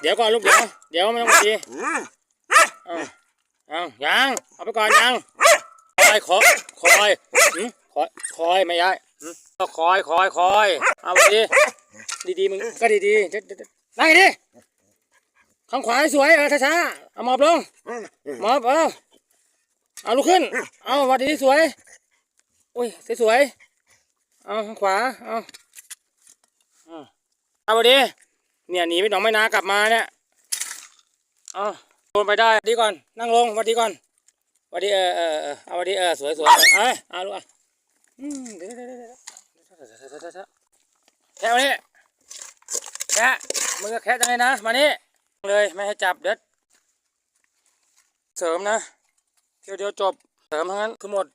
เดี๋ยวก่อนลูกเดี๋ยวเดี๋ยวไม่ต้องมาดีเอาเอายังเอาไปก่อนยังคอยขอคอยคอยคอยไม่ย้ายหืมเอาคอยคอยคอยเอาไปดีดีมึงก็ดีๆจะจะจะนั่งดิข้างขวาสวยเออช้าๆเอาหมอบลงหมอบเอาเอาลุกขึ้น เอาวัดดีสวยอุ้ยสวยๆเอาข้างขวาเอาเอาเอาหวัดดี เนี่ยหนีไปหนองไม่นากลับมาเนี่ยเอโดนไปได้ดีก่อน นั่งลงวัดดีก่อนวัดดีเออเออเออเอาวัดดีเออสวยสวยเอ้ยเอาลูกอะอืมเดี๋ยวเดี๋ยวเดี๋ยวเดี๋ยวเดี๋ยวแค่นนี้แค่มือแค่จังเลยนะ มานี่เลยไม่ให้จับเด็ดเสริมนะเที่ยวเดียวจบ เสริมทั้งนั้นคือหมด